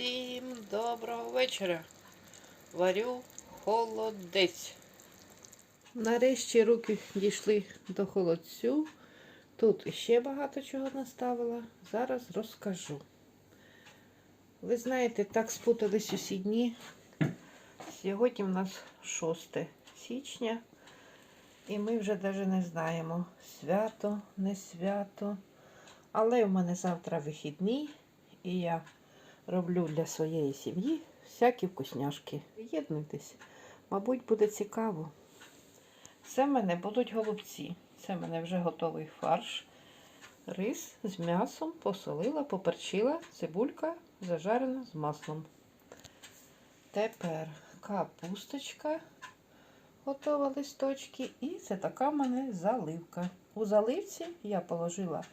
Всім доброго вечора. Варю холодець. Нарешті руки дійшли до холодцю. Тут ще багато чого наставила. Зараз розкажу. Ви знаєте, так спутались усі дні. Сьогодні в нас 6 січня. І ми вже навіть не знаємо, свято, не свято. Але в мене завтра вихідний, і я роблю для своєї сім'ї всякі вкусняшки. Єднуйтесь, мабуть, буде цікаво. Це в мене будуть голубці. Це в мене вже готовий фарш. Рис з м'ясом посолила, поперчила, цибулька зажарена з маслом. Тепер капусточка, готова листочки. І це така в мене заливка. У заливці я положила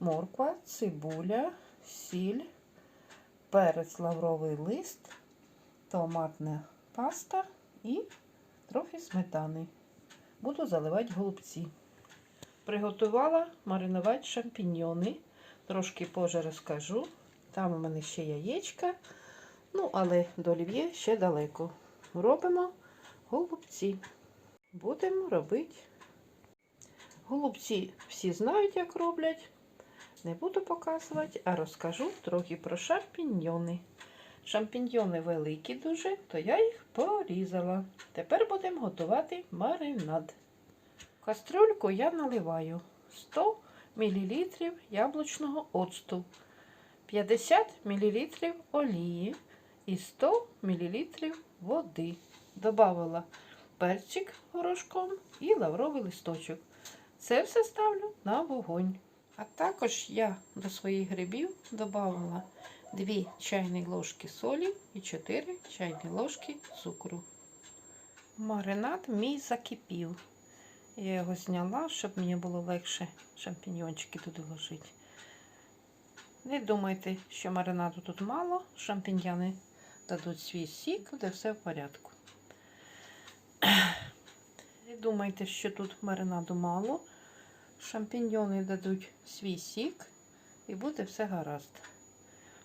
морква, цибуля, сіль, перець лавровий лист, томатна паста і трохи сметани. Буду заливати голубці. Приготувала маринувати шампіньйони. Трошки позже розкажу. Там у мене ще яєчка. Ну, але до олів'є ще далеко. Робимо голубці. Будемо робити. Голубці всі знають, як роблять. Не буду показувати, а розкажу трохи про шампіньйони. Шампіньйони великі дуже, то я їх порізала. Тепер будемо готувати маринад. В кастрюльку я наливаю 100 мл яблучного оцту, 50 мл олії і 100 мл води. Добавила перчик горошком і лавровий листочок. Це все ставлю на вогонь. А також я до своїх грибів додавала 2 чайні ложки солі і 4 чайні ложки цукру. Маринад мій закипів. Я його зняла, щоб мені було легше шампіньйончики туди ложити. Не думайте, що маринаду тут мало, шампіньйони дадуть свій сік, де все в порядку. Не думайте, що тут маринаду мало. Шампіньйони дадуть свій сік і буде все гаразд.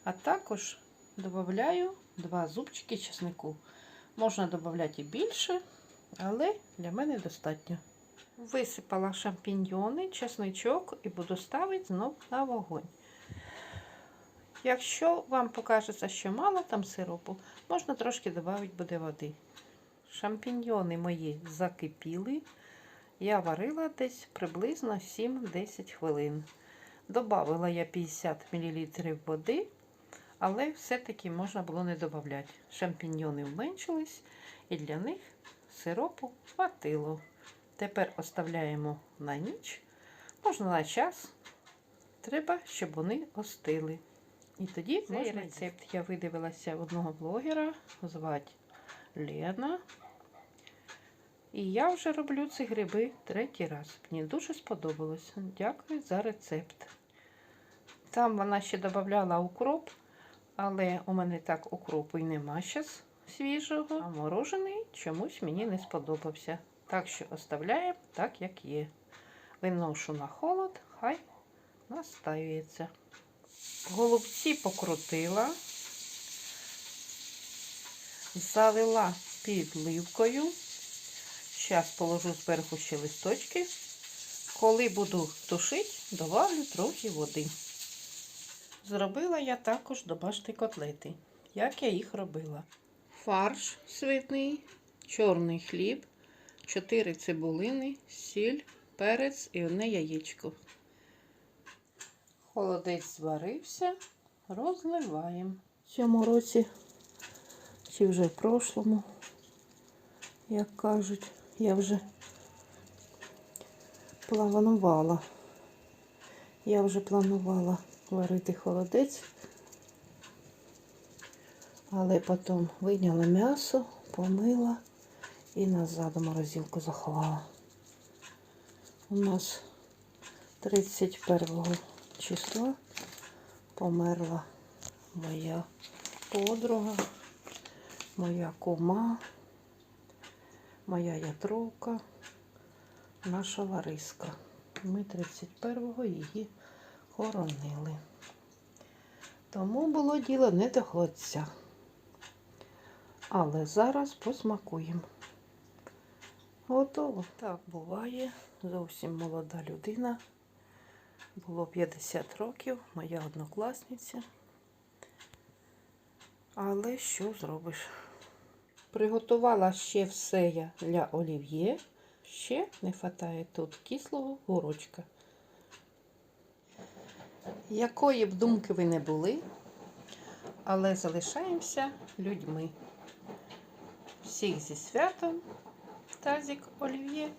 А також додаю 2 зубчики чеснику. Можна додати і більше, але для мене достатньо. Висипала шампіньйони, чесничок і буду ставити знов на вогонь. Якщо вам покажеться, що мало там сиропу, можна трошки додати буде води. Шампіньйони мої закипіли. Я варила десь приблизно 7-10 хвилин. Добавила я 50 мл води, але все-таки можна було не додати. Шампіньйони вменшились і для них сиропу хватило. Тепер оставляємо на ніч, можна на час. Треба, щоб вони остили. І тоді цей можна рецепт я видивилася в одного блогера, звати Лена. І я вже роблю ці гриби третій раз. Мені дуже сподобалось. Дякую за рецепт. Там вона ще додавала укроп, але у мене так укропу і нема зараз свіжого. А морожений чомусь мені не сподобався. Так що оставляємо так, як є. Виношу на холод, хай настаюється. Голубці покрутила, залила підливкою. Зараз положу зверху ще листочки. Коли буду тушити, добавлю трохи води. Зробила я також домашні котлети. Як я їх робила? Фарш свитний, чорний хліб, 4 цибулини, сіль, перець і одне яєчко. Холодець зварився, розливаємо. В цьому році, чи вже в прошлому, як кажуть, я вже планувала. Я вже планувала варити холодець, але потім вийняла м'ясо, помила і назад у морозилку заховала. У нас 31 числа померла моя подруга, моя кума, моя ятровка, наша Лариска. Ми 31-го її хоронили. Тому було діло не до хлопця. Але зараз посмакуємо. Готово. Так буває. Зовсім молода людина. Було 50 років, моя однокласниця. Але що зробиш? Приготувала ще все я для олів'є. Ще не вистачає тут кислого горочка. Якої б думки ви не були, але залишаємося людьми. Всіх зі святом, тазик олів'є.